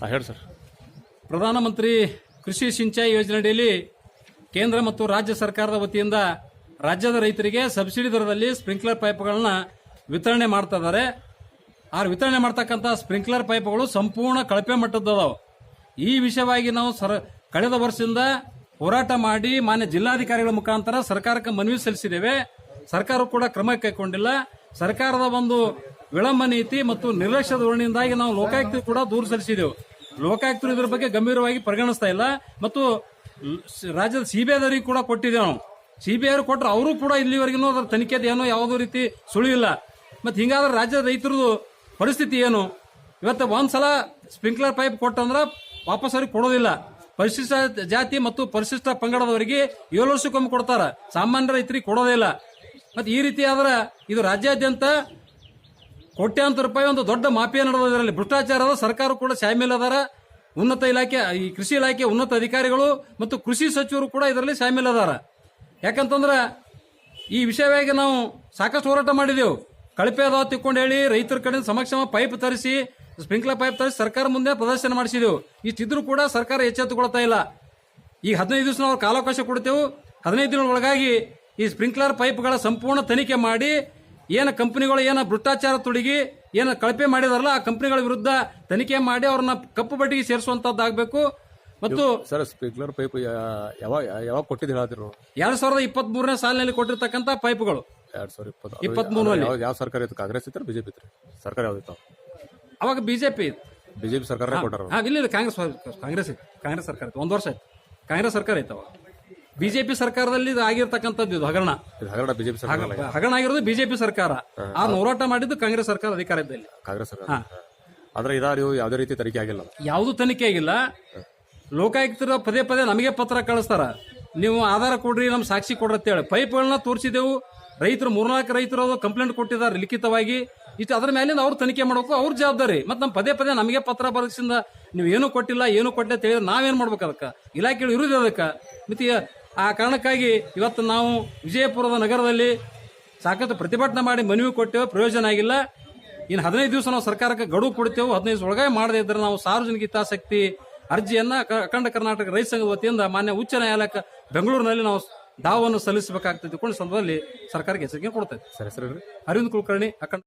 ಹಾಂ, ಹೇಳಿ ಸರ್. ಪ್ರಧಾನಮಂತ್ರಿ ಕೃಷಿ ಸಿಂಚಾಯಿ ಯೋಜನೆಯಡಿಯಲ್ಲಿ ಕೇಂದ್ರ ಮತ್ತು ರಾಜ್ಯ ಸರ್ಕಾರದ ವತಿಯಿಂದ ರಾಜ್ಯದ ರೈತರಿಗೆ ಸಬ್ಸಿಡಿ ದರದಲ್ಲಿ ಸ್ಪ್ರಿಂಕ್ಲರ್ ಪೈಪ್ಗಳನ್ನ ವಿತರಣೆ ಮಾಡ್ತಾ ಇದ್ದಾರೆ. ಆ ವಿತರಣೆ ಮಾಡ್ತಕ್ಕಂಥ ಸ್ಪ್ರಿಂಕ್ಲರ್ ಪೈಪ್ಗಳು ಸಂಪೂರ್ಣ ಕಳಪೆ ಮಟ್ಟದ್ದದಾವೆ ಈ ವಿಷಯವಾಗಿ ನಾವು ಸರ, ಕಳೆದ ವರ್ಷದಿಂದ ಹೋರಾಟ ಮಾಡಿ ಮಾನ್ಯ ಜಿಲ್ಲಾಧಿಕಾರಿಗಳ ಮುಖಾಂತರ ಸರ್ಕಾರಕ್ಕೆ ಮನವಿ ಸಲ್ಲಿಸಿದ್ದೇವೆ. ಸರ್ಕಾರ ಕೂಡ ಕ್ರಮ ಕೈಗೊಂಡಿಲ್ಲ. ಸರ್ಕಾರದ ಒಂದು ವಿಳಂಬ ನೀತಿ ಮತ್ತು ನಿರ್ಲಕ್ಷ್ಯ ಧೋರಣೆಯಿಂದಾಗಿ ನಾವು ಲೋಕಾಯುಕ್ತರು ಕೂಡ ದೂರು ಸಲ್ಲಿಸಿದೆವು. ಲೋಕಾಯುಕ್ತರು ಇದರ ಬಗ್ಗೆ ಗಂಭೀರವಾಗಿ ಪರಿಗಣಿಸ್ತಾ ಇಲ್ಲ. ಮತ್ತು ರಾಜ್ಯದ ಸಿ ಸಿಬಿಐದವರಿಗೆ ಕೂಡ ಕೊಟ್ಟಿದ್ದೇವೆ ನಾವು. ಸಿಬಿಐ ಅವರು ಕೊಟ್ಟರು ಅವರು ಕೂಡ ಇಲ್ಲಿವರೆಗೂ ಅದರ ತನಿಖೆದ ಏನೋ ಯಾವುದೋ ರೀತಿ ಸುಳಿವಿಲ್ಲ. ಮತ್ತು ಹಿಂಗಾದ್ರೆ ರಾಜ್ಯದ ರೈತರದು ಪರಿಸ್ಥಿತಿ ಏನು? ಇವತ್ತು ಒಂದ್ಸಲ ಸ್ಪ್ರಿಂಕ್ಲರ್ ಪೈಪ್ ಕೊಟ್ಟಂದ್ರೆ ವಾಪಸ್ ಅವ್ರಿಗೆ ಕೊಡೋದಿಲ್ಲ. ಪರಿಶಿಷ್ಟ ಜಾತಿ ಮತ್ತು ಪರಿಶಿಷ್ಟ ಪಂಗಡದವರಿಗೆ ಏಳು ವರ್ಷಕ್ಕೊಮ್ಮೆ ಕೊಡ್ತಾರೆ. ಸಾಮಾನ್ಯ ರೈತರಿಗೆ ಕೊಡೋದೇ ಇಲ್ಲ. ಮತ್ತು ಈ ರೀತಿ ಆದ್ರೆ ಇದು ರಾಜ್ಯಾದ್ಯಂತ ಕೋಟ್ಯಾಂತರ ರೂಪಾಯಿ ಒಂದು ದೊಡ್ಡ ಮಾಫಿಯಾ ನಡೆದ ಭ್ರಷ್ಟಾಚಾರ ಅದ ಸರ್ಕಾರ ಕೂಡ ಶಾಮೀಲ್ ಅದಾರ. ಉನ್ನತ ಇಲಾಖೆ, ಈ ಕೃಷಿ ಇಲಾಖೆ ಉನ್ನತ ಅಧಿಕಾರಿಗಳು ಮತ್ತು ಕೃಷಿ ಸಚಿವರು ಕೂಡ ಇದರಲ್ಲಿ ಶಾಮೀಲ್ ಅದಾರ. ಯಾಕಂತಂದ್ರೆ ಈ ವಿಷಯವಾಗಿ ನಾವು ಸಾಕಷ್ಟು ಹೋರಾಟ ಮಾಡಿದೆವು. ಕಳಪೆ ಅದಾವ ತಿಕ್ಕೊಂಡು ಹೇಳಿ ರೈತರ ಕಡೆ ಸಮಕ್ಷಮ ಪೈಪ್ ತರಿಸಿ, ಸ್ಪ್ರಿಂಕ್ಲರ್ ಪೈಪ್ ತರಿಸಿ ಸರ್ಕಾರ ಮುಂದೆ ಪ್ರದರ್ಶನ ಮಾಡಿಸಿದೆವು. ಇಷ್ಟಿದ್ರು ಕೂಡ ಸರ್ಕಾರ ಎಚ್ಚೆತ್ತುಕೊಳ್ತಾ ಇಲ್ಲ. ಈಗ ಹದಿನೈದು ದಿವಸ ನಾವು ಕಾಲಾವಕಾಶ ಕೊಡ್ತೇವೆ. ಹದಿನೈದು ದಿನಗಳ ಒಳಗಾಗಿ ಈ ಸ್ಪ್ರಿಂಕ್ಲರ್ ಪೈಪ್ಗಳ ಸಂಪೂರ್ಣ ತನಿಖೆ ಮಾಡಿ ಏನು ಕಂಪನಿಗಳು ಏನ ಭ್ರಷ್ಟಾಚಾರ ತೊಡಗಿ ಏನು ಕಳಪೆ ಮಾಡಿದಾರಲ್ಲ ಆ ಕಂಪನಿಗಳ ವಿರುದ್ಧ ತನಿಖೆ ಮಾಡಿ ಅವ್ರನ್ನ ಕಪ್ಪು ಬಟ್ಟಿಗೆ ಸೇರಿಸುವಂತದ್ದಾಗಬೇಕು. ಮತ್ತು ಸರ್ ಸ್ಪ್ರಿಂಕ್ಲರ್ ಪೈಪ್ ಯಾವಾಗ ಯಾವಾಗ ಕೊಟ್ಟಿದ್ದು ಹೇಳಿದ್ರು ಎರಡ್ ಸಾವಿರದ ಇಪ್ಪತ್ತ್ ಮೂರನೇ ಸಾಲಿನಲ್ಲಿ ಕೊಟ್ಟಿರ್ತಕ್ಕಂಥ ಪೈಪ್ಗಳು. ಎರಡ್ ಸಾವಿರ ಇಪ್ಪತ್ತು ಇಪ್ಪತ್ಮೂರರಲ್ಲಿ. ಯಾವ ಯಾವ ಸರ್ಕಾರ ಇತ್ತು? ಕಾಂಗ್ರೆಸ್ ಇತ್ತು ಬಿಜೆಪಿ ಇತ್ತು ಸರ್ಕಾರ ಯಾವ್ದಿತ್ತು ಅವಾಗ ಬಿಜೆಪಿ ಬಿಜೆಪಿ ಸರ್ಕಾರ ಕೊಟ್ಟಾರ ಇಲ್ಲ ಕಾಂಗ್ರೆಸ್ ಕಾಂಗ್ರೆಸ್ ಕಾಂಗ್ರೆಸ್ ಸರ್ಕಾರ ಇತ್ತು. ಒಂದು ವರ್ಷ ಆಯ್ತು. ಕಾಂಗ್ರೆಸ್ ಸರ್ಕಾರ ಇತ್ತು ಅವಾಗ. ಬಿಜೆಪಿ ಸರ್ಕಾರದಲ್ಲಿ ಇದು ಆಗಿರ್ತಕ್ಕಂಥದ್ದು ಇದು ಹಗರಣ. ಇದು ಹಗರಣ ಬಿಜೆಪಿ ಸರ್ಕಾರ ಅಲ್ಲ, ಹಗರಣ ಆಗಿರೋದು ಬಿಜೆಪಿ ಸರ್ಕಾರ. ಆ ಹೋರಾಟ ಮಾಡಿದ್ದು ಕಾಂಗ್ರೆಸ್ ಸರ್ಕಾರ ಅಧಿಕಾರ ಇದ್ದಲ್ಲಿ. ಕಾಂಗ್ರೆಸ್ ಸರ್ಕಾರ. ಆದ್ರೆ ಇದಾರು ಯಾವುದೇ ರೀತಿ ತನಿಖೆ ಆಗಿಲ್ಲ. ಯಾವುದೂ ತನಿಖೆ ಆಗಿಲ್ಲ. ಲೋಕಾಯುಕ್ತರು ಪದೇ ಪದೇ ನಮಗೆ ಪತ್ರ ಕಳಿಸ್ತಾರ. ನೀವು ಆಧಾರ ಕೊಡ್ರಿ ನಮ್ಮ ಸಾಕ್ಷಿ ಕೊಡ್ರಿ ಅಂತೇಳಿ ಪೈಪ್ಗಳನ್ನ ತೋರಿಸಿದೆವು. ರೈತರು, ಮೂರ್ನಾಲ್ಕು ರೈತರು ಅದು ಕಂಪ್ಲೇಂಟ್ ಕೊಟ್ಟಿದ್ದಾರೆ ಲಿಖಿತವಾಗಿ. ಇಷ್ಟು ಅದ್ರ ಮೇಲಿಂದ ಅವ್ರು ತನಿಖೆ ಮಾಡಬೇಕು, ಅವ್ರ ಜವಾಬ್ದಾರಿ. ಮತ್ತೆ ನಮ್ಮ ಪದೇ ಪದೇ ನಮಗೆ ಪತ್ರ ಬರೆಸಿಂದ ನೀವು ಏನು ಕೊಟ್ಟಿಲ್ಲ ಏನು ಕೊಟ್ಟಿಲ್ಲ ಅಂತ ಹೇಳಿದ್ರೆ ನಾವೇನ್ ಮಾಡ್ಬೇಕು ಅದಕ್ಕೆ? ಇಲಾಖೆಗಳು ಇರುವುದು ಅದಕ್ಕೆ? ಮತ್ತೆ ಆ ಕಾರಣಕ್ಕಾಗಿ ಇವತ್ತು ನಾವು ವಿಜಯಪುರದ ನಗರದಲ್ಲಿ ಸಾಕಷ್ಟು ಪ್ರತಿಭಟನೆ ಮಾಡಿ ಮನವಿ ಕೊಟ್ಟೆವು, ಪ್ರಯೋಜನ ಆಗಿಲ್ಲ. ಇನ್ನು ಹದಿನೈದು ದಿವಸ ನಾವು ಸರ್ಕಾರಕ್ಕೆ ಗಡುವು ಕೊಡ್ತೇವೆ, ಹದಿನೈದು ಒಳಗೆ ಮಾಡದೇ ಇದ್ರೆ ನಾವು ಸಾರ್ವಜನಿಕ ಹಿತಾಸಕ್ತಿ ಅರ್ಜಿಯನ್ನ ಅಖಂಡ ಕರ್ನಾಟಕ ರೈತ ಸಂಘದ ವತಿಯಿಂದ ಮಾನ್ಯ ಉಚ್ಚ ನ್ಯಾಯಾಲಯಕ್ಕೆ ಬೆಂಗಳೂರಿನಲ್ಲಿ ನಾವು ದಾವನ್ನು ಸಲ್ಲಿಸಬೇಕಾಗ್ತದೆ ಕೊಂಡು ಸಂದರ್ಭದಲ್ಲಿ ಸರ್ಕಾರಕ್ಕೆ ಎಚ್ಚರಿಕೆ ಸರಿ ಸರಿ. ಅರವಿಂದ್ ಕುಲಕರ್ಣಿ ಅಖಂಡ